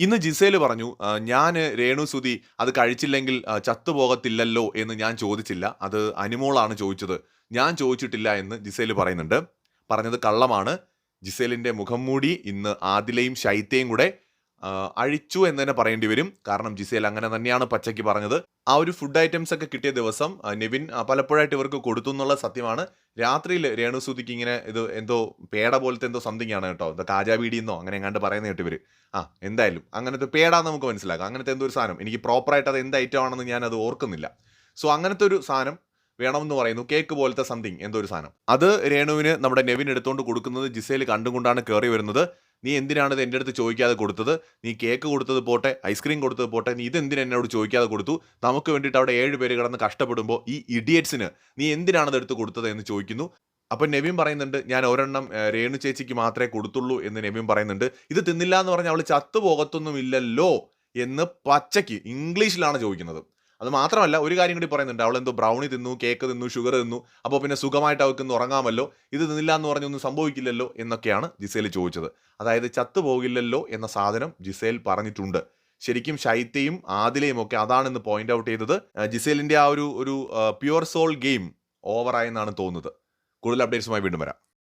ഇന്ന് ജിസേൽ പറഞ്ഞു ഞാൻ രേണു സുതി അത് കഴിച്ചില്ലെങ്കിൽ ചത്തുപോകത്തില്ലല്ലോ എന്ന് ഞാൻ ചോദിച്ചില്ല. അത് അനുമോളാണ് ചോദിച്ചത്. ഞാൻ ചോദിച്ചിട്ടില്ല എന്ന് ജിസേൽ പറയുന്നുണ്ട്. പറഞ്ഞത് കള്ളമാണ്. ജിസേലിന്റെ മുഖം മൂടി ഇന്ന് ആദിലയും ശൈത്യയും കൂടെ അഴിച്ചു എന്ന് തന്നെ പറയേണ്ടി വരും. കാരണം ജിസേൽ അങ്ങനെ തന്നെയാണ് പച്ചയ്ക്ക് പറഞ്ഞത്. ആ ഒരു ഫുഡ് ഐറ്റംസ് ഒക്കെ കിട്ടിയ ദിവസം നെവിൻ പലപ്പോഴായിട്ട് ഇവർക്ക് കൊടുത്തു എന്നുള്ള സത്യമാണ്. രാത്രിയിൽ രേണുസൂതിക്ക് ഇങ്ങനെ ഇത് എന്തോ പേട പോലത്തെ എന്തോ സംതിങ് ആണ് കേട്ടോ. ഇത് കാജാബീഡിന്നോ അങ്ങനെ എങ്ങാണ്ട് പറയുന്ന കേട്ട് ആ എന്തായാലും അങ്ങനത്തെ പേടാന്ന് നമുക്ക് മനസ്സിലാക്കാം. അങ്ങനത്തെ എന്തോ ഒരു സാധനം. എനിക്ക് പ്രോപ്പറായിട്ട് അത് എന്ത് ഐറ്റം ആണെന്ന് ഞാൻ അത് ഓർക്കുന്നില്ല. സോ അങ്ങനത്തെ ഒരു സാധനം വേണമെന്ന് പറയുന്നു. കേക്ക് പോലത്തെ സംതിങ് എന്തോ ഒരു സാധനം. അത് രേണുവിന് നമ്മുടെ നെവിൻ എടുത്തുകൊണ്ട് കൊടുക്കുന്നത് ജിസേൽ കണ്ടുകൊണ്ടാണ് കയറി വരുന്നത്. നീ എന്തിനാണ് ഇത് എന്റെ അടുത്ത് ചോദിക്കാതെ കൊടുത്തത്? നീ കേക്ക് കൊടുത്തത് പോട്ടെ ഐസ്ക്രീം കൊടുത്തത് പോട്ടെ നീ ഇതെന്തിനു എന്നോട് ചോദിക്കാതെ കൊടുത്തു? നമുക്ക് വേണ്ടിയിട്ട് അവിടെ ഏഴ് പേര് കിടന്ന് കഷ്ടപ്പെടുമ്പോൾ ഈ ഇഡിയറ്റ്സിന് നീ എന്തിനാണ് ഇത് എടുത്ത് കൊടുത്തത് എന്ന് ചോദിക്കുന്നു. അപ്പം നെവിൻ പറയുന്നുണ്ട് ഞാൻ ഒരെണ്ണം രേണു ചേച്ചിക്ക് മാത്രമേ കൊടുത്തുള്ളൂ എന്ന് നെവിൻ പറയുന്നുണ്ട്. ഇത് തിന്നില്ല എന്ന് പറഞ്ഞാൽ അവൾ ചത്തു എന്ന് പച്ചയ്ക്ക് ഇംഗ്ലീഷിലാണ് ചോദിക്കുന്നത്. അത് മാത്രമല്ല ഒരു കാര്യം കൂടി പറയുന്നുണ്ട്. അവൾ എന്തോ ബ്രൗണി തിന്നു കേക്ക് തിന്നു ഷുഗർ തിന്നു അപ്പോൾ പിന്നെ സുഖമായിട്ട് അവൾക്ക് ഇന്ന് ഉറങ്ങാമല്ലോ ഇത് തിന്നില്ല എന്ന് പറഞ്ഞൊന്നും സംഭവിക്കില്ലല്ലോ എന്നൊക്കെയാണ് ജിസേൽ ചോദിച്ചത്. അതായത് ചത്തുപോകില്ലല്ലോ എന്ന സാധനം ജിസേൽ പറഞ്ഞിട്ടുണ്ട്. ശരിക്കും ശൈത്യയും ആദിലയും ഒക്കെ അതാണെന്ന് പോയിന്റ് ഔട്ട് ചെയ്തത് ജിസേലിന്റെ ആ ഒരു ഒരു പ്യുവർ സോൾ ഗെയിം ഓവറായെന്നാണ് തോന്നുന്നത്. കൂടുതൽ അപ്ഡേറ്റ്സുമായി വീണ്ടും വരാം.